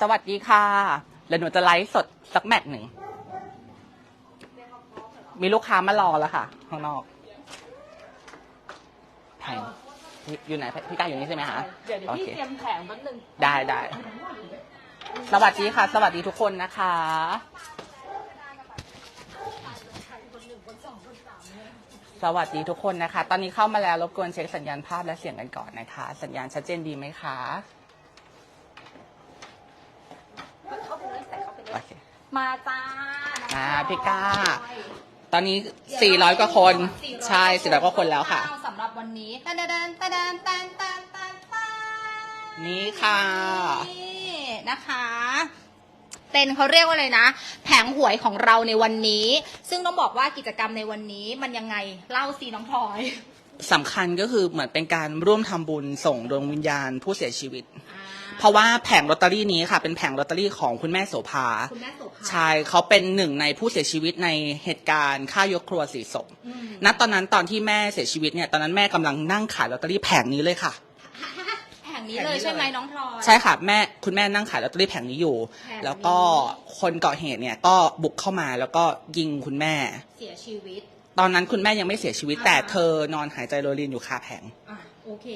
สวัสดีค่ะเดี๋ยวหนูจะไลฟ์สดสักแมตช์หนึ่ง มีลูกค้ามารอแล้วค่ะ ข้างนอกแผงอยู่ไหนพี่กายอยู่นี่ใช่ไหมคะเดี๋ยวเดี๋ยวโอพี่เคเตรียมแผงแป๊บนึง ได้ได้สวัสดีค่ะ สวัสดีทุกคนนะคะสวัสดีทุกคนนะคะ ตอนนี้เข้ามาแล้วรบกวนเช็คสัญญาณภาพและเสียงกันก่อนนะคะ สัญญาณชัดเจนดีไหมคะ เข้าไปเลยใส่เข้าไปเล โอยเคมาจ้าอ่าพี่ก้า ตอนนี้ 400 กว่าคนใช่400กว่าคนแล้วค่ะ สำหรับวันนี้ตันตันตันตันตันตันตันตันนี่ค่ะ นี่นะคะเป็นเขาเรียกว่าอะไรนะ แผงหวยของเราในวันนี้ ซึ่งต้องบอกว่ากิจกรรมในวันนี้มันยังไงเล่าซีน้องพลอยสำคัญก็คือเหมือนเป็นการร่วมทำบุญส่งดวงวิญญาณผู้เสียชีวิต อ่า เพราะว่าแผงลอตเตอรี่นี้ค่ะ เป็นแผงลอตเตอรี่ของคุณแม่โสภาคุณแม่โสภา ใช่เขาเป็นหนึ่งในผู้เสียชีวิตในเหตุการณ์ฆ่ายกครัวสี่ศพอืม ณตอนนั้นตอนที่แม่เสียชีวิตเนี่ยตอนนั้นแม่กำลังนั่งขายลอตเตอรี่แผงนี้เลยค่ะแผงนี้เลยใช่ไหมน้องพลอย ใช่ค่ะแม่คุณแม่นั่งขายลอตเตอรี่แผงนี้อยู่ แผงนี้ แล้วก็คนเกาะเหตุเนี่ยก็บุกเข้ามาแล้วก็ยิงคุณแม่ เสียชีวิต ตอนนั้นคุณแม่ยังไม่เสียชีวิต อ่า แต่เธอนอนหายใจโรยรินอยู่คาแผง อะโอเค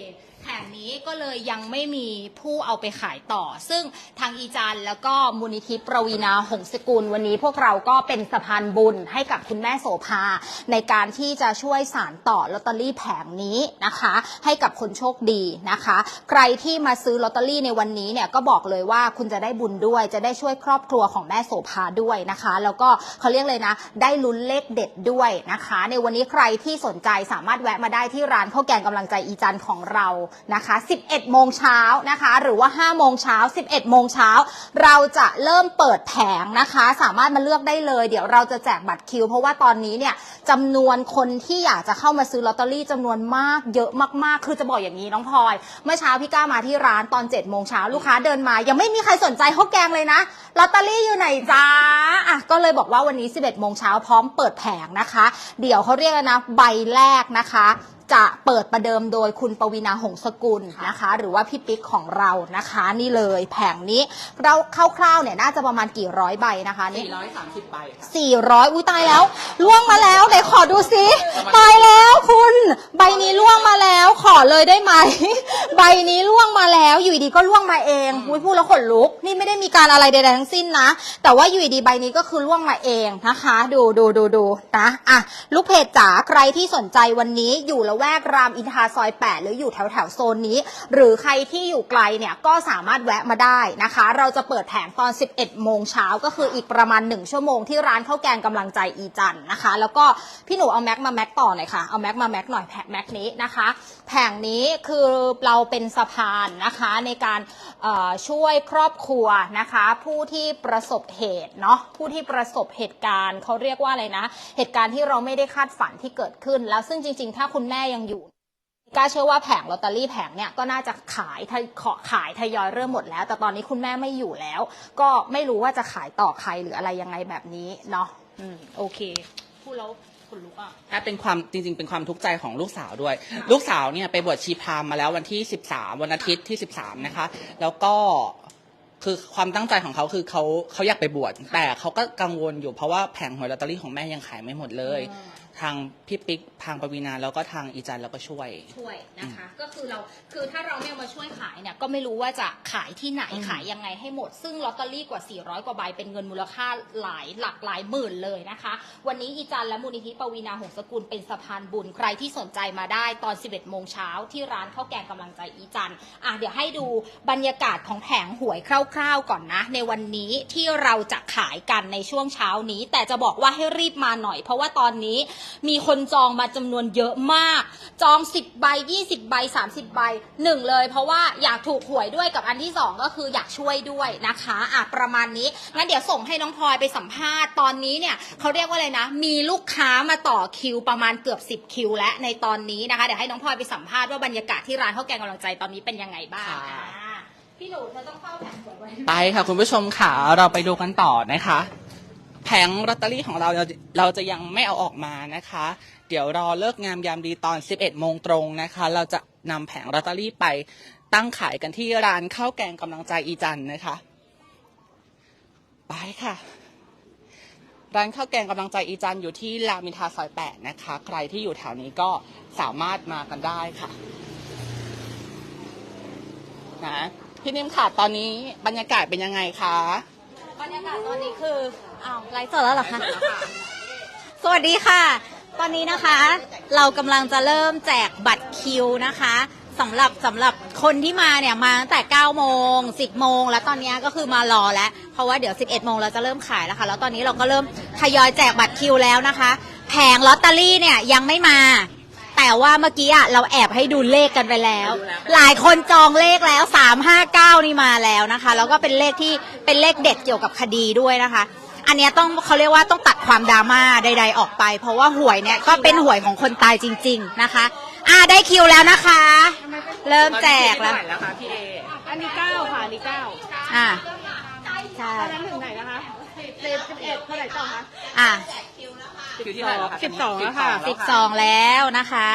แผงนี้ก็เลยยังไม่มีผู้เอาไปขายต่อ ซึ่งทางอีจันแล้วก็มูลนิธิประวีนาหงสกุล วันนี้พวกเราก็เป็นสะพานบุญให้กับคุณแม่โสภา ในการที่จะช่วยสารต่อลอตเตอรี่แผงนี้นะคะ ให้กับคนโชคดีนะคะ ใครที่มาซื้อลอตเตอรี่ในวันนี้เนี่ยก็บอกเลยว่าคุณจะได้บุญด้วย จะได้ช่วยครอบครัวของแม่โสภาด้วยนะคะ แล้วก็เขาเรียกเลยนะ ได้ลุ้นเลขเด็ดด้วยนะคะ ในวันนี้ใครที่สนใจสามารถแวะมาได้ที่ร้านข้าวแกงกำลังใจอีจันของเรานะคะ 11 โมงเช้านะคะ หรือว่า 5 โมงเช้า 11 โมงเช้า เราจะเริ่มเปิดแผงนะคะ สามารถมาเลือกได้เลย เดี๋ยวเราจะแจกบัตรคิว เพราะว่าตอนนี้เนี่ยจำนวนคนที่อยากจะเข้ามาซื้อลอตเตอรี่จำนวนมาก เยอะมากๆ คือจะบอกอย่างนี้น้องพลอย เมื่อเช้าพี่ก้ามาที่ร้านตอน 7 โมงเช้าลูกค้าเดินมา ยังไม่มีใครสนใจข้าวแกงเลยนะ ลอตเตอรี่อยู่ไหนจ้าอะ ก็เลยบอกว่าวันนี้ 11 โมงเช้าพร้อมเปิดแผงนะคะ เดี๋ยวเขาเรียกนะใบแรกนะคะ จะเปิดประเดิมโดยคุณปวีนาหงสกุลนะคะ หรือว่าพี่ปิ๊กของเรานะคะ นี่เลยแผงนี้เราคร่าวๆเนี่ยน่าจะประมาณกี่ร้อยใบนะคะนี่430ใบค่ะ 400 อุ้ยตายแล้ว ล่วงมาแล้วไหนขอดูซิตายแล้วคุณ ใบนี้ล่วงมาแล้ว ขอเลยได้ไหม ใบนี้ล่วงมาแล้ว อยู่ดีๆก็ล่วงมาเองอุ้ยพูดแล้วขนลุก นี่ไม่ได้มีการอะไรใดๆทั้งสิ้นนะ แต่ว่าอยู่ดีๆใบนี้ก็คือล่วงมาเองนะคะ ดูดูดูดูนะอะลูกเพจจ๋าใครที่สนใจวันนี้อยู่ละแวกรามอินทาซอย 8 หรืออยู่แถวแถวโซนนี้ หรือใครที่อยู่ไกลเนี่ยก็สามารถแวะมาได้นะคะ เราจะเปิดแผงตอน 11 โมงเช้าก็คืออีกประมาณ 1 ชั่วโมงที่ร้านข้าวแกงกำลังใจอีจันนะคะ แล้วก็พี่หนูเอาแม็กมาแม็กต่อหน่อยค่ะ เอาแม็กมาแม็กหน่อยแผงแม็กนี้นะคะแผงนี้คือเราเป็นสะพานนะคะในการช่วยครอบครัวนะคะ ผู้ที่ประสบเหตุเนาะผู้ที่ประสบเหตุการณ์เขาเรียกว่าอะไรนะ เหตุการณ์ที่เราไม่ได้คาดฝันที่เกิดขึ้น แล้วซึ่งจริง ๆ ถ้าคุณแม่ยังอยู่กล้าเชื่อว่าแผงลอตเตอรี่แผงเนี่ยก็น่าจะขายทยขอขายทยอยเริ่มหมดแล้ว แต่ตอนนี้คุณแม่ไม่อยู่แล้ว ก็ไม่รู้ว่าจะขายต่อใครหรืออะไรยังไงแบบนี้เนาะอืมโอเคพูดแล้ว นลุกอะถ้าเป็นความจริง ๆ เป็นความทุกข์ใจของลูกสาวด้วย ลูกสาวเนี่ยไปบวชชีพราหมณ์มาแล้ววันที่ 13 วันอาทิตย์ที่ 13 นะคะ แล้วก็คือความตั้งใจของเขาคือเขาเขาอยากไปบวชแต่เขาก็กังวลอยู่เพราะว่าแผงหวยลอตเตอรี่ของแม่ยังขายไม่หมดเลย อ่า ทางพี่ปิ๊กทางปวีนาแล้วก็ทางอีจันแล้วก็ช่วย ช่วยนะคะ ก็คือเราคือถ้าเราไม่เอามาช่วยขายเนี่ยก็ไม่รู้ว่าจะขายที่ไหนอืมขายยังไงให้หมด ซึ่งลอตเตอรี่กว่า 400 กว่าใบเป็นเงินมูลค่าหลายหลักหลายหมื่นเลยนะคะ วันนี้อีจันและมูลนิธิปวีนาหงสกุลเป็นสะพานบุญใครที่สนใจมาได้ตอน 11 โมงเช้าที่ร้านข้าวแกงกำลังใจอีจันอะเดี๋ยวให้ดูบรรยากาศของแผงหวยคร่าว ๆก่อนนะ ในวันนี้ที่เราจะขายกันในช่วงเช้านี้ แต่จะบอกว่าให้รีบมาหน่อย เพราะว่าตอนนี้มีคนจองมาจำนวนเยอะมาก จอง 10 ใบ 20 ใบ 30 ใบหนึ่งเลย เพราะว่าอยากถูกหวยด้วยกับอันที่สองก็คืออยากช่วยด้วยนะคะอะประมาณนี้งั้นเดี๋ยวส่งให้น้องพลอยไปสัมภาษณ์ตอนนี้เนี่ยเขาเรียกว่าอะไรนะ มีลูกค้ามาต่อคิวประมาณเกือบ 10 คิว และในตอนนี้นะคะเดี๋ยวให้น้องพลอยไปสัมภาษณ์ว่าบรรยากาศที่ร้านข้าวแกงกำลังใจตอนนี้เป็นยังไงบ้างค่ะอ่าพี่หนูเธอต้องเข้าแผงหวยไว้ ไปค่ะคุณผู้ชมค่ะ เราไปดูกันต่อนะคะ แผงลอตเตอรี่ของเราเราเราจะยังไม่เอาออกมานะคะ เดี๋ยวรอเลิกงามยามดีตอน 11 โมงตรงนะคะ เราจะนำแผงลอตเตอรี่ไปตั้งขายกันที่ร้านข้าวแกงกำลังใจอีจันนะคะ ไปค่ะ ร้านข้าวแกงกำลังใจอีจันอยู่ที่รามอินทราซอยแปดนะคะ ใครที่อยู่แถวนี้ก็สามารถมากันได้ค่ะนะพี่นิ่มค่ะตอนนี้บรรยากาศเป็นยังไงคะ บรรยากาศตอนนี้คือ อ้าวไลฟ์สดแล้วเหรอคะ สวัสดีค่ะ ตอนนี้นะคะ เรากำลังจะเริ่มแจกบัตรคิวนะคะสำหรับสำหรับคนที่มาเนี่ยมาตั้งแต่ 9 โมง 10 โมง แล้วตอนนี้ก็คือมารอแล้ว เพราะว่าเดี๋ยว 11 โมงเราจะเริ่มขายแล้วค่ะ แล้วตอนนี้เราก็เริ่มทยอยแจกบัตรคิวแล้วนะคะ แผงลอตเตอรี่เนี่ยยังไม่มา แต่ว่าเมื่อกี้อะเราแอบให้ดูเลขกันไปแล้ว หลายคนจองเลขแล้ว 359 นี่มาแล้วนะคะ แล้วก็เป็นเลขที่เป็นเลขเด็ดเกี่ยวกับคดีด้วยนะคะ อันเนี้ยต้องเขาเรียกว่าต้องตัดความดราม่าใด ๆ ออกไป เพราะว่าหวยเนี่ยก็เป็นหวยของคนตายจริง ๆนะคะ อ่าได้คิวแล้วนะคะ เริ่มแจกแล้วตอนนี้คิวที่เท่าไหร่แล้วคะพี่เออันนี้เก้าค่ะอันนี้เก้าอ่าใช่ตอนนั้นถึงไหนนะคะสิบสิบเอ็ดเท่าไหร่ต่อคะอ่า คิวที่เท่าไหร่แล้วคะสิบสองแล้วค่ะ สิบสองแล้วนะคะ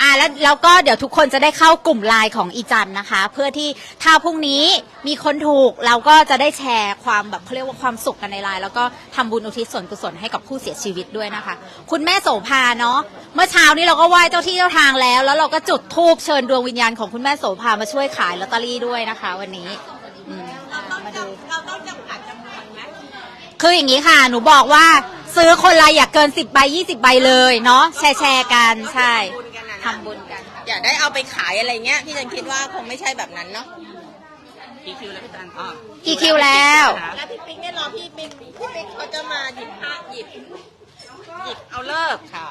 อ่าแล้วแล้วก็เดี๋ยวทุกคนจะได้เข้ากลุ่มไลน์ของอีจันนะคะ เพื่อที่ถ้าพรุ่งนี้มีคนถูกเราก็จะได้แชร์ความแบบเขาเรียกว่าความสุขกันในไลน์แล้วก็ทำบุญอุทิศส่วนกุศลให้กับผู้เสียชีวิตด้วยนะคะ คุณแม่โสภาเนาะเมื่อเช้านี้เราก็ไหว้เจ้าที่เจ้าทางแล้ว แล้วเราก็จุดธูปเชิญดวงวิญญาณของคุณแม่โสภามาช่วยขายลอตเตอรี่ด้วยนะคะ วันนี้อืมมาดู เราต้องจำกัดจำนวนไหมคืออย่างนี้ค่ะ หนูบอกว่าซื้อคนละอย่าเกิน 10 ใบ 20 ใบเลยเนาะแชร์แชร์กันใช่บุญกันนะ ทำบุญกัน อย่าได้เอาไปขายอะไรเงี้ยพี่จันคิดว่าคงไม่ใช่แบบนั้นเนาะกี่คิวแล้วพี่จันอ๋อกี่คิวแล้ว แล้วพี่ปิ๊กเนี่ยรอพี่ปิ๊กพี่ปิ๊กเขาจะมาหยิบผ้าหยิบหยิบเอาเลิกค่ะ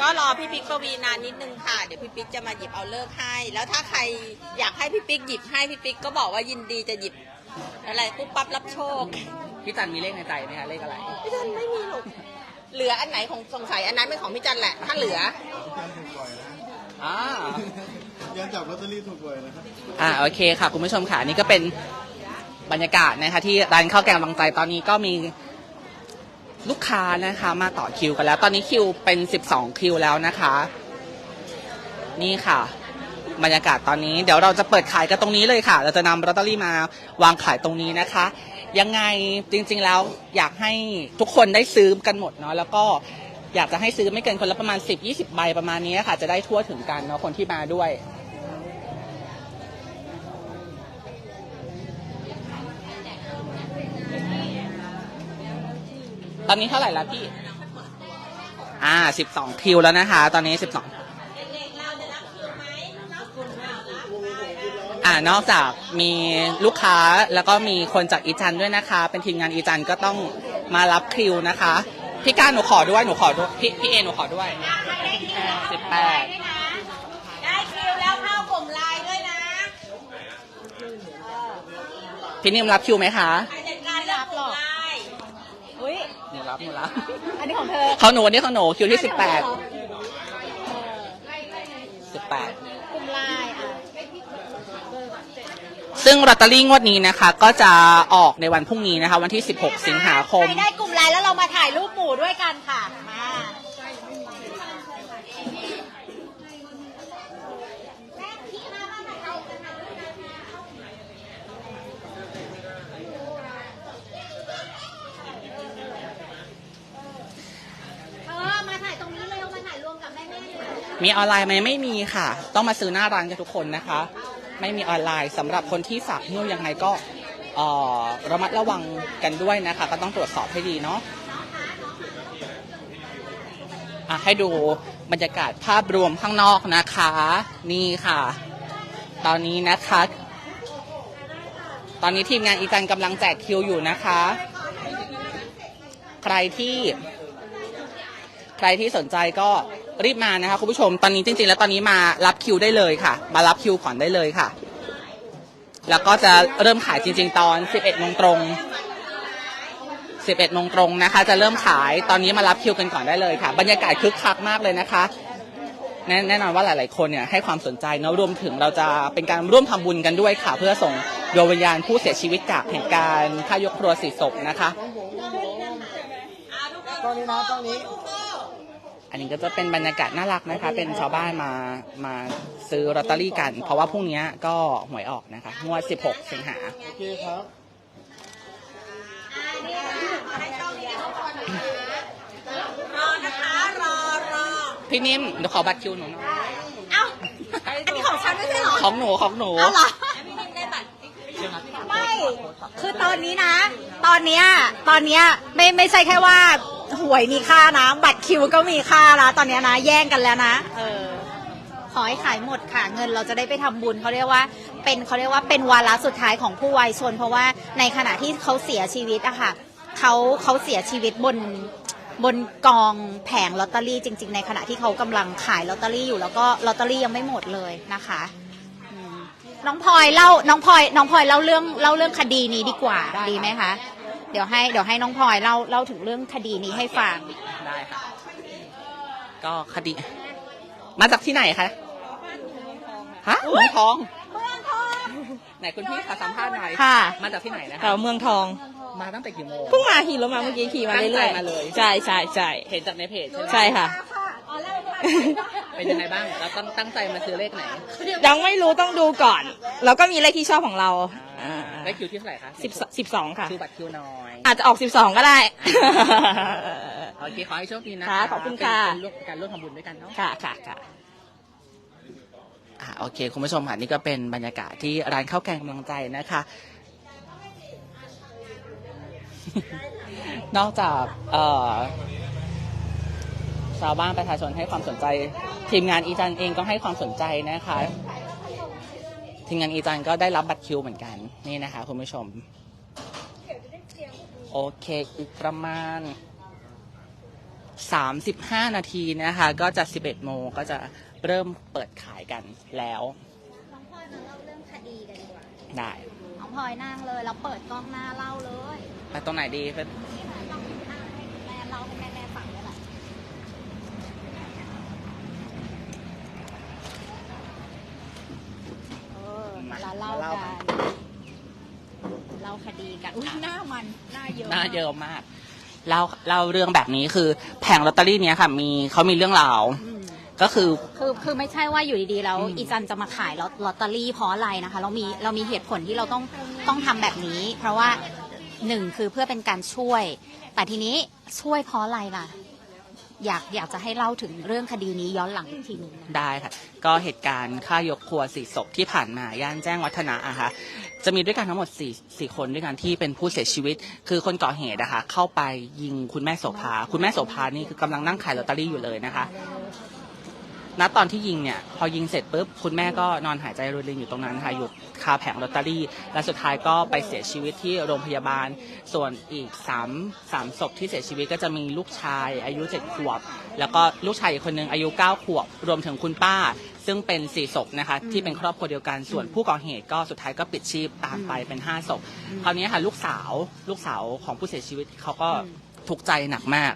ก็รอพี่ปิ๊กปวีนานนิดนึงค่ะ เดี๋ยวพี่ปิ๊กจะมาหยิบเอาเลิกให้ แล้วถ้าใครอยากให้พี่ปิ๊กหยิบให้พี่ปิ๊กก็บอกว่ายินดีจะหยิบอะไรปุ๊บปั๊บรับโชค พี่จันมีเลขในใจไหมคะเลขอะไร พี่จันไม่มีหรอก เหลืออันไหนของสงสัยอันนั้นเป็นของพี่จันแหละ ถ้าเหลือ อ่า ยังจับลอตเตอรี่ถูกบ่อยนะครับ อ่าโอเคค่ะคุณผู้ชมค่ะนี่ก็เป็นบรรยากาศนะคะที่ร้านข้าวแกงบางใจตอนนี้ก็มีลูกค้านะคะมาต่อคิวกันแล้ว ตอนนี้คิวเป็น 12 คิวแล้วนะคะ นี่ค่ะ บรรยากาศตอนนี้ เดี๋ยวเราจะเปิดขายกันตรงนี้เลยค่ะ เราจะนำลอตเตอรี่มาวางขายตรงนี้นะคะ ยังไงจริงๆแล้วอยากให้ทุกคนได้ซื้อกันหมดเนาะแล้วก็ อยากจะให้ซื้อไม่เกินคนละประมาณ 10-20 ใบประมาณนี้ค่ะ จะได้ทั่วถึงกันเนาะคนที่มาด้วยตอนนี้เท่าไหร่แล้วพี่ อ่าสิบสองคิวแล้วนะคะ ตอนนี้สิบสองอ่านอกจากมีลูกค้าแล้วก็มีคนจากอีจันด้วยนะคะ เป็นทีมงานอีจันก็ต้องมารับคิวนะคะ พี่ก้านหนูขอด้วยหนูขอด้วยพี่พี่เอหนูขอด้วย สิบแปด ได้คิวแล้วเข้ากลุ่มไลน์ด้วยนะพี่นิ่มรับคิวไหมคะใครจัดการรับหรอกไลน์อุ้ยหนูรับหนูรับอันนี้ของเธอเขาหนูวันนี้เขาหนูคิวที่สิบแปดสิบแปดกลุ่มไลน์อะซึ่งลอตเตอรี่งวดนี้นะคะ ก็จะออกในวันพรุ่งนี้นะคะ วันที่ 16 สิงหาคม ใครได้กลุ่มไลน์ แล้วเรามาถ่ายรูปหมู่ด้วยกันค่ะ มาเออมาถ่ายตรงนี้เลยเอามาถ่ายรวมกับแม่ๆเลยมีออนไลน์ไหมไม่มีค่ะ ต้องมาซื้อหน้าร้านกันทุกคนนะคะ ไม่มีออนไลน์สำหรับคนที่ฝากนิ้วยังไงก็เอ่อ ระมัดระวังกันด้วยนะคะ ก็ต้องตรวจสอบให้ดีเนาะะให้ดูบรรยากาศภาพรวมข้างนอกนะคะ นี่ค่ะ ตอนนี้นะคะ ตอนนี้ทีมงานอีจันกำลังแจกคิวอยู่นะคะ ใครที่ ใครที่สนใจก็รีบมานะคะคุณผู้ชมตอนนี้จริงๆ แล้วตอนนี้มารับคิวได้เลยค่ะ มารับคิวก่อนได้เลยค่ะ แล้วก็จะเริ่มขายจริง ๆ ตอน 11โมงตรง 11โมงตรงนะคะ จะเริ่มขายตอนนี้มารับคิวกันก่อนได้เลยค่ะ บรรยากาศคึกคักมากเลยนะคะ แน่แน่นอนว่าหลาย ๆ คนเนี่ยให้ความสนใจเนอะรวมถึงเราจะเป็นการร่วมทำบุญกันด้วยค่ะ เพื่อส่งดวงวิญญาณผู้เสียชีวิตจากเหตุการณ์ฆ่ายกครัวสี่ศพนะคะ ตอนนี้นะตอนนี้ อันนี้ก็จะเป็นบรรยากาศน่ารักนะคะ เป็นชาวบ้านมามาซื้อลอตเตอรี่กัน เพราะว่าพรุ่งนี้ก็หวยออกนะคะ งวด 16 สิงหา โอเคครับอ่ารอนะคะ รอรอพี่นิ่มเดี๋ยวขอบัตรคิวหนูหน่อยเอ้าอันนี้ของฉันไม่ใช่เหรอ ของหนูของหนู เอาเหรอพี่นิ่มได้บัตร ไม่ คือตอนนี้นะ ตอนเนี้ย ตอนเนี้ยไม่ไม่ใช่แค่ว่าหวยมีค่านะ บัตรคิวก็มีค่าละตอนเนี้ยนะ แย่งกันแล้วนะ เออ ขอให้ขายหมดค่ะ เงินเราจะได้ไปทำบุญเขาเรียกว่า เป็นเขาเรียกว่าเป็นวาระสุดท้ายของผู้วัยชน เพราะว่าในขณะที่เขาเสียชีวิตอะค่ะเขาเขาเสียชีวิตบนบนกองแผงลอตเตอรี่จริง ๆ ในขณะที่เขากำลังขายลอตเตอรี่อยู่แล้วก็ลอตเตอรี่ยังไม่หมดเลยนะคะ น้องพลอยเล่าน้องพลอยน้องพลอยเล่าเรื่องเล่าเรื่องคดีนี้ดีกว่าได้ดีไหมคะ เดี๋ยวให้เดี๋ยวให้น้องพลอยเล่าเล่าถึงเรื่องคดีนี้ให้ฟังได้ค่ะก็คดี มาจากที่ไหนคะฮะเมืองทองไหนคุณพี่ขอสัมภาษณ์หน่อยค่ะ มาจากที่ไหนนะแถคะวเมืองทอง มาตั้งแต่กี่โมงเพิ่งมาขี่รถมาเมื่อกี้ขี่มาเรื่อยตั้งใจมาเลยใช่ใช่ใช่เห็นจากในเพจใช่ไหมใช่ค่ะ เป็นยังไงบ้างแล้วตั้งตั้งใจมาซื้อเลขไหนยังไม่รู้ต้องดูก่อน แล้วก็มีเลขที่ชอบของเราอ่าได้คิวที่เท่าไหร่คะสิบสิบสองค่ะ คิวบัตรคิวน้อย อาจจะออกสิบสองก็ได้ โอเค ขอให้โชคดีนะค่ะขอบคุณค่ะ เป็นเป็นร่วมการร่วมทำบุญด้วยกันเนาะ ค่ะค่ะค่ะ อ่าโอเค คุณผู้ชมค่ะนี่ก็เป็นบรรยากาศที่ร้านข้าวแกงกำลังใจนะคะ นอกจากเอ่อ ชาวบ้านประชาชนให้ความสนใจ ทีมงานอีจันเองก็ให้ความสนใจนะคะ ทีมงานอีจันก็ได้รับบัตรคิวเหมือนกันนี่นะคะคุณผู้ชม โอเคอีกประมาณ 35 นาทีนะคะ ก็จะ 11 โมงก็จะเริ่มเปิดขายกันแล้วน้องพลอยมาเล่าเรื่องคดีกันดีกว่าได้น้องพลอยนั่งเลยแล้วเปิดกล้องหน้าเล่าเลยไปตรงไหนดีเป็นนี่แหละลองอ่านให้แม่เล่าให้แม่แม่ฟังได้แหละเออมา เล่ากันเล่าคดีกันอุ้ยหน้ามันหน้าเยอะน่าเยอะมากเล่าเล่าเรื่องแบบนี้คือ แผงลอตเตอรี่เนี้ยค่ะมีเขามีเรื่องราวอืมก็คือ คือคือไม่ใช่ว่าอยู่ดีๆแล้วอืม อีจันจะมาขายลอตลอตเตอรี่เพราะอะไรนะคะ เรามีเรามีเหตุผลที่เราต้องต้องทำแบบนี้ เพราะว่าหนึ่งคือเพื่อเป็นการช่วย แต่ทีนี้ช่วยเพราะอะไรล่ะ อยากอยากจะให้เล่าถึงเรื่องคดีนี้ย้อนหลังอีกทีหนึ่งนะได้ค่ะ ก็เหตุการณ์ฆ่ายกครัวสี่ศพที่ผ่านมาย่านแจ้งวัฒนะอะค่ะจะมีด้วยกันทั้งหมดสี่สี่คนด้วยกันที่เป็นผู้เสียชีวิต คือคนก่อเหตุนะคะเข้าไปยิงคุณแม่โสภา คุณแม่โสภานี่คือกำลังนั่งขายลอตเตอรี่อยู่เลยนะคะ ณตอนที่ยิงเนี่ยพอยิงเสร็จปุ๊บคุณแม่ก็นอนหายใจรวยรินอยู่ตรงนั้นค่ะอยู่คาแผงลอตเตอรี่ และสุดท้ายก็ไปเสียชีวิตที่โรงพยาบาล ส่วนอีกสามสามศพที่เสียชีวิตก็จะมีลูกชายอายุเจ็ดขวบ แล้วก็ลูกชายอีกคนนึงอายุเก้าขวบ รวมถึงคุณป้า ซึ่งเป็นสี่ศพนะคะที่เป็นครอบครัวเดียวกันส่วนผู้ก่อเหตุก็สุดท้ายก็ปิดชีพตามไปเป็นห้าศพคราวนี้ค่ะลูกสาวลูกสาวของผู้เสียชีวิตเขาก็ทุกข์ใจหนักมาก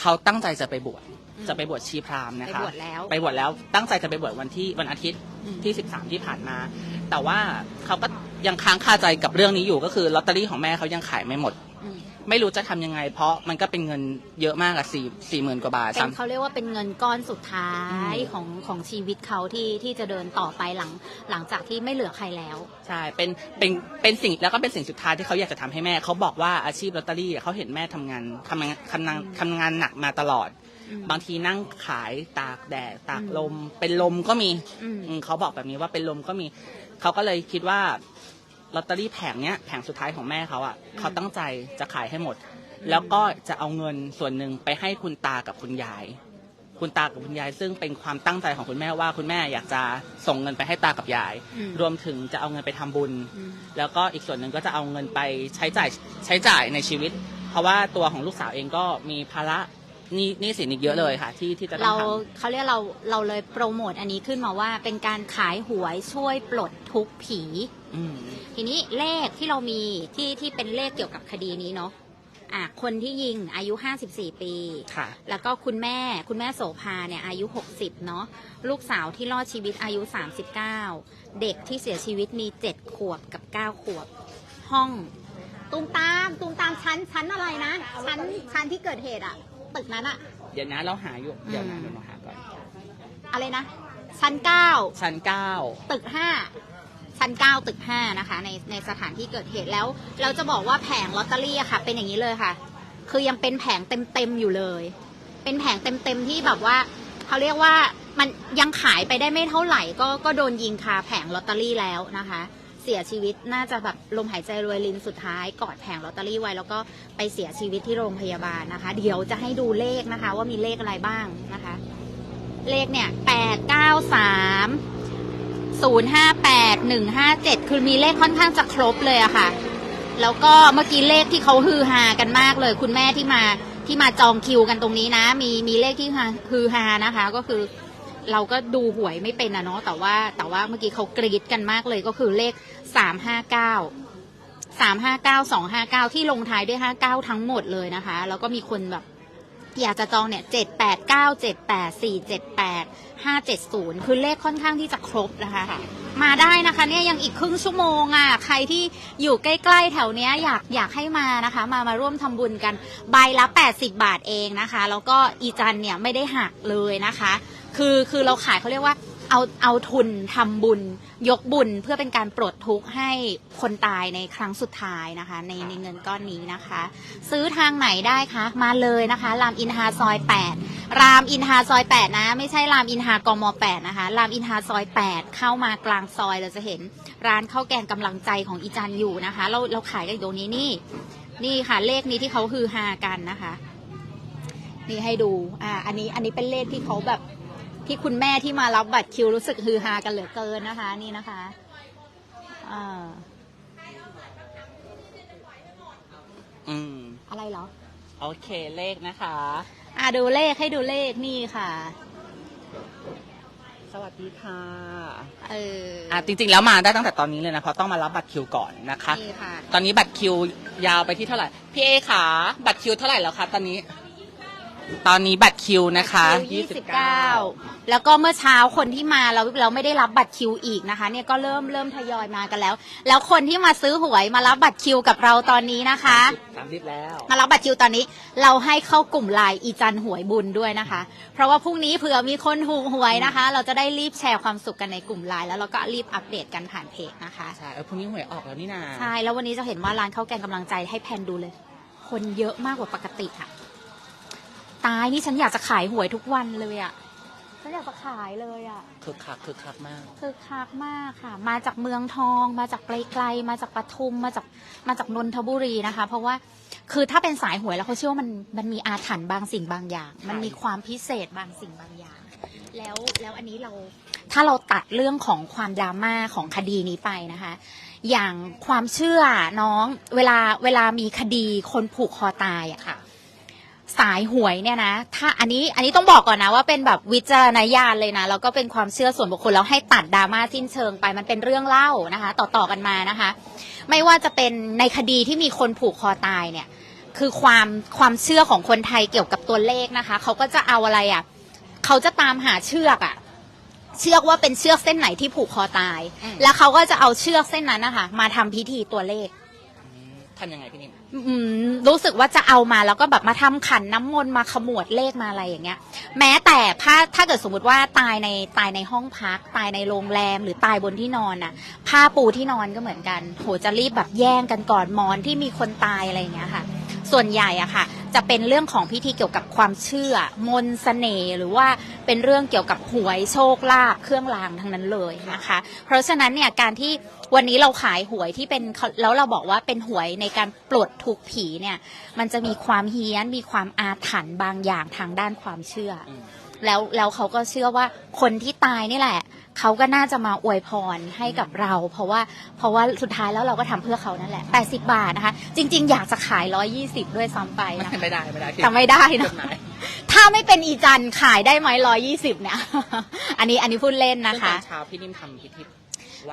เขาตั้งใจจะไปบวช จะไปบวชชีพราหมณ์นะคะไปบวชแล้วไปบวชแล้วตั้งใจจะไปบวชวันที่วันอาทิตย์อืมที่ 13 ที่ผ่านมา แต่ว่าเขาก็ยังค้างคาใจกับเรื่องนี้อยู่ก็คือลอตเตอรี่ของแม่เขายังขายไม่หมดอืมไม่รู้จะทำยังไง เพราะมันก็เป็นเงินเยอะมากอะสี่สี่หมื่นกว่าบาทเป็สามนเขาเรียกว่าเป็นเงินก้อนสุดท้ายอืมของของชีวิตเขาที่ที่จะเดินต่อไปหลังหลังจากที่ไม่เหลือใครแล้วใช่เป็นเป็นเป็นสิ่งแล้วก็เป็นสิ่งสุดท้ายที่เขาอยากจะทำให้แม่เขาบอกว่าอาชีพลอตเตอรี่เขาเห็นแม่ทำงานทำงานทำงานทำงานหนักมาตลอดอืม บางทีนั่งขายตากแดดตากอืมลม เป็นลมก็มีอืมอืมเขาบอกแบบนี้ว่าเป็นลมก็มี เขาก็เลยคิดว่าลอตเตอรี่แผงเนี้ยแผงสุดท้ายของแม่เขาอะเขาตั้งใจจะขายให้หมด แล้วก็จะเอาเงินส่วนหนึ่งไปให้คุณตากับคุณยาย คุณตากับคุณยาย ซึ่งเป็นความตั้งใจของคุณแม่ว่าคุณแม่อยากจะส่งเงินไปให้ตากับยาย อืม รวมถึงจะเอาเงินไปทำบุญ อืม แล้วก็อีกส่วนหนึ่งก็จะเอาเงินไปใช้จ่ายใช้จ่ายในชีวิต เพราะว่าตัวของลูกสาวเองก็มีภาระห นี่นี่สินอีกเยอะเลยค่ะ ที่ที่จะต้อเรางทเขาเรียกเราเราเลยโปรโมทอันนี้ขึ้นมาว่าเป็นการขายหวยช่วยปลดทุกข์ผีำอืม ทีนี้เลขที่เรามีที่ที่เป็นเลขเกี่ยวกับคดีนี้เนาะอะคนที่ยิงอายุ 54 ปี ค่ะ แล้วก็คุณแม่คุณแม่โสภาเนี่ยอายุ 60 เนาะลูกสาวที่รอดชีวิตอายุ 39 เด็กที่เสียชีวิตมี 7 ขวบกับ 9 ขวบ ห้องตูมตามตูมตามชั้นชั้นอะไรนะ ชั้นชั้นที่เกิดเหตุอะ ตึกนั้นอะเดี๋ยวนะเราหาอยู่เดี๋ยวนะอืมเดี๋ยวเราหาก่อน อะไรนะ ชั้นเก้าชั้นเก้าตึกห้าชั้น9ตึก5นะคะ ในในสถานที่เกิดเหตุแล้ว เราจะบอกว่าแผงลอตเตอรี่อะค่ะ เป็นอย่างนี้เลยค่ะ คือยังเป็นแผงเต็มๆอยู่เลย เป็นแผงเต็มๆที่แบบว่าเขาเรียกว่ามันยังขายไปได้ไม่เท่าไหร่ก็ก็โดนยิงคาแผงลอตเตอรี่แล้วนะคะเสียชีวิตน่าจะแบบลมหายใจรวยรินสุดท้ายกอดแผงลอตเตอรี่ไว้แล้วก็ไปเสียชีวิตที่โรงพยาบาลนะคะ เดี๋ยวจะให้ดูเลขนะคะ ว่ามีเลขอะไรบ้างนะคะ เลขเนี่ยแปดเก้าสามศูนย์ห้าแปดหนึ่งห้าเจ็ดคือมีเลขค่อนข้างจะครบเลยอะค่ะ แล้วก็เมื่อกี้เลขที่เขาฮือฮากันมากเลย คุณแม่ที่มาที่มาจองคิวกันตรงนี้นะ มีมีเลขที่ฮือฮานะคะ ก็คือ เราก็ดูหวยไม่เป็นอะเนาะแต่ว่าแต่ว่าเมื่อกี้เขากรีดกันมากเลยก็คือเลขสามห้าเก้าสามห้าเก้าสองห้าเก้าที่ลงท้ายด้วยห้าเก้าทั้งหมดเลยนะคะ แล้วก็มีคนแบบอยากจะจองเนี่ยเจ็ดแปดเก้าเจ็ดแปดสี่เจ็ดแปดห้าเจ็ดศูนย์คือเลขค่อนข้างที่จะครบนะคะมาได้นะคะเนี่ยยังอีกครึ่งชั่วโมงอะใครที่อยู่ใกล้ๆแถวเนี้ยอยากอยากให้มานะคะ มามาร่วมทำบุญกันใบละ 80 บาทเองนะคะ แล้วก็อีจันเนี่ยไม่ได้หักเลยนะคะ คือคือเราขายเขาเรียกว่าเอาเอาทุนทำบุญ ยกบุญเพื่อเป็นการปลดทุกข์ให้คนตายในครั้งสุดท้ายนะคะ ในในเงินก้อนนี้นะคะ ซื้อทางไหนได้คะ มาเลยนะคะรามอินทาซอย 8 รามอินทาซอย 8 นะ ไม่ใช่รามอินทากม 8 นะคะ รามอินทาซอย 8 เข้ามากลางซอยเราจะเห็นร้านข้าวแกงกำลังใจของอีจันอยู่นะคะ เราเราขายกันอยู่ตรงนี้นี่นี่ค่ะเลขนี้ที่เขาฮือฮากันนะคะ นี่ให้ดูอ่าอันนี้อันนี้เป็นเลขที่เขาแบบ ที่คุณแม่ที่มารับบัตรคิวรู้สึกฮือฮากันเหลือเกินนะคะ นี่นะคะอ่าอืม อะไรเหรอ โอเคเลขนะคะ อ่าดูเลขให้ดูเลขนี่ค่ะ สวัสดีค่ะ เอออะจริงๆแล้วมาได้ตั้งแต่ตอนนี้เลยนะเพราะต้องมารับบัตรคิวก่อนนะคะ นี่ค่ะ ตอนนี้บัตรคิวยาวไปที่เท่าไหร่ พี่เอขาบัตรคิวเท่าไหร่แล้วคะตอนนี้ ตอนนี้บัตรคิวนะคะคิว29 แล้วก็เมื่อเช้าคนที่มาเราเราไม่ได้รับบัตรคิวอีกนะคะ เนี่ยก็เริ่มเริ่มทยอยมากันแล้ว แล้วคนที่มาซื้อหวยมารับบัตรคิวกับเราตอนนี้นะคะสามสิบแล้ว มารับบัตรคิวตอนนี้ เราให้เข้ากลุ่มไลน์อีจันหวยบุญด้วยนะคะ เพราะว่าพรุ่งนี้เผื่อมีคนหูหวยนะคะ เราจะได้รีบแชร์ความสุขกันในกลุ่มไลน์แล้วเราก็รีบอัปเดตกันผ่านเพจนะคะใช่เออพรุ่งนี้หวยออกแล้วนี่นาใช่แล้ววันนี้จะเห็นว่าร้านข้าวแกงกำลังใจให้แพนดูเลย คนเยอะมากกว่าปกติอะ ตายนี่ฉันอยากจะขายหวยทุกวันเลยอะฉันอยากจะขายเลยอะคึกคักคึกคักมากคือคักมากค่ะ มาจากเมืองทอง มาจากไกลๆมาจากปทุมมาจากมาจากนนทบุรีนะคะ เพราะว่าคือถ้าเป็นสายหวยแล้วเขาเชื่อว่ามันมันมีอาถรรพ์บางสิ่งบางอย่าง มันมีความพิเศษบางสิ่งบางอย่าง แล้วแล้วอันนี้เราถ้าเราตัดเรื่องของความดราม่าของคดีนี้ไปนะคะ อย่างความเชื่อน้องเวลาเวลามีคดีคนผูกคอตายอะค่ะ สายหวยเนี่ยนะถ้าอันนี้อันนี้ต้องบอกก่อนนะว่าเป็นแบบวิจารณญาณเลยนะแล้วก็เป็นความเชื่อส่วนบุคคลแล้วให้ตัดดราม่าสิ้นเชิงไปมันเป็นเรื่องเล่านะคะ ต่อๆกันมานะคะ ไม่ว่าจะเป็นในคดีที่มีคนผูกคอตายเนี่ย คือความความเชื่อของคนไทยเกี่ยวกับตัวเลขนะคะเขาก็จะเอาอะไรอะเขาจะตามหาเชือกอะเชือกว่าเป็นเชือกเส้นไหนที่ผูกคอตายอืมแล้วเขาก็จะเอาเชือกเส้นนั้นนะคะมาทำพิธีตัวเลขทำยังไงพี่นิ่ม อืมรู้สึกว่าจะเอามาแล้วก็แบบมาทำขันน้ำมนต์มาขมวดเลขมาอะไรอย่างเงี้ย แม้แต่ถ้าถ้าเกิดสมมติว่าตายในตายในห้องพัก ตายในโรงแรมหรือตายบนที่นอนอะผ้าปูที่นอนก็เหมือนกัน โหจะรีบแบบแย่งกันก่อนหมอนที่มีคนตายอะไรอย่างเงี้ยค่ะ ส่วนใหญ่อะค่ะ จะเป็นเรื่องของพิธีเกี่ยวกับความเชื่อ มนสเสน่ห์หรือว่าเป็นเรื่องเกี่ยวกับหวยโชคลาภเครื่องรางทั้งนั้นเลยนะคะ เพราะฉะนั้นเนี่ยการที่วันนี้เราขายหวยที่เป็นแล้วเราบอกว่าเป็นหวยในการปลดทุกผีเนี่ย มันจะมีความเฮี้ยนมีความอาถรรพ์บางอย่างทางด้านความเชื่อ แล้วแล้วเขาก็เชื่อว่าคนที่ตายนี่แหละ เขาก็น่าจะมาอวยพรให้กับเรา เพราะว่าเพราะว่าสุดท้ายแล้วเราก็ทำเพื่อเขานั่นแหละ 80 บาทนะคะ จริง ๆ อยากจะขาย 120 ด้วยซ้ำไปไม่นะคะไม่ได้ไม่ได้แต่ไม่ได้กนะฎหมายถ้าไม่เป็นอีจันขายได้ไหม120 เนี่ย อันนี้อันนี้พูดเล่นนะซึ่งตคะอนเช้าพี่นิ่มทำพิธีไหว้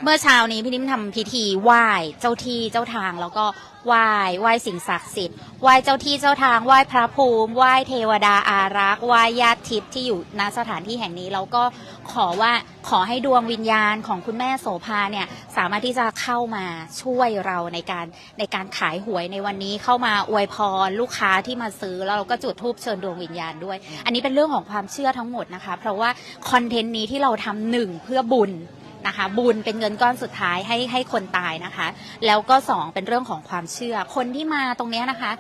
เมื่อเช้านี้พี่นิ่มทำพิธีไหว้เจ้าที่เจ้าทางแล้วก็ไหว้ไหว้สิ่งศักดิ์สิทธิ์ไหว้เจ้าที่เจ้าทางไหว้พระภูมิไหว้เทวดาอารักษ์ไหว้ญาติทิพย์ที่อยู่ณสถานที่แห่งนี้แล้วก็ขอว่าขอให้ดวงวิญญาณของคุณแม่โสภาเนี่ยสามารถที่จะเข้ามาช่วยเราในการในการขายหวยในวันนี้เข้ามาอวยพรลูกค้าที่มาซื้อแล้วเราก็จุดธูปเชิญดวงวิญญาณด้วย อันนี้เป็นเรื่องของความเชื่อทั้งหมดนะคะ เพราะว่าคอนเทนต์นี้ที่เราทำหนึ่งเพื่อบุญ นะคะ บุญเป็นเงินก้อนสุดท้ายให้ให้คนตายนะคะ แล้วก็สองเป็นเรื่องของความเชื่อ คนที่มาตรงเนี้ยนะคะ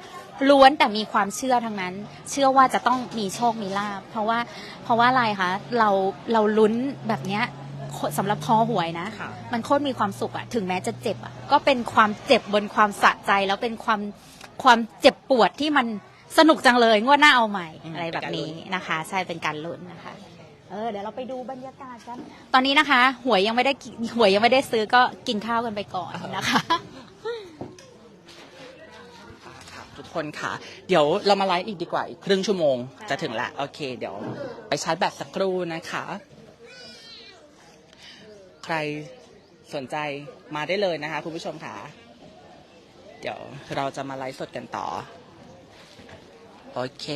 ล้วนแต่มีความเชื่อทั้งนั้น เชื่อว่าจะต้องมีโชคมีลาภเพราะว่าเพราะว่าอะไรคะเราเราลุ้นแบบเนี้ยสำหรับคอหวยนะค่ะมันโคตรมีความสุขอะถึงแม้จะเจ็บอะก็เป็นความเจ็บบนความสะใจ แล้วเป็นความความเจ็บปวดที่มันสนุกจังเลยงวดหน้าเอาใหม่อืมอะไรแบบเป็นการลุ้นี้นนะคะ ใช่เป็นการลุ้นนะคะเออเดี๋ยวเราไปดูบรรยากาศกัน ตอนนี้นะคะ หวยยังไม่ได้กิหวยยังไม่ได้ซื้อก็กินข้าวกันไปก่อนนะคะค่ะทุกคนค่ะ เดี๋ยวเรามาไลฟ์อีกดีกว่าอีกครึ่งชั่วโมงจะถึงละโอเค เดี๋ยวไปชาร์จแบตสักครู่นะคะ ใครสนใจมาได้เลยนะคะ คุณผู้ชมค่ะ เดี๋ยวเราจะมาไลฟ์สดกันต่อ โอเค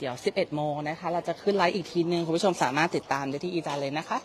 เดี๋ยว 11 โมงนะคะ เราจะขึ้นไลฟ์อีกทีนึง คุณผู้ชมสามารถติดตามได้ที่อีจานเลยนะคะ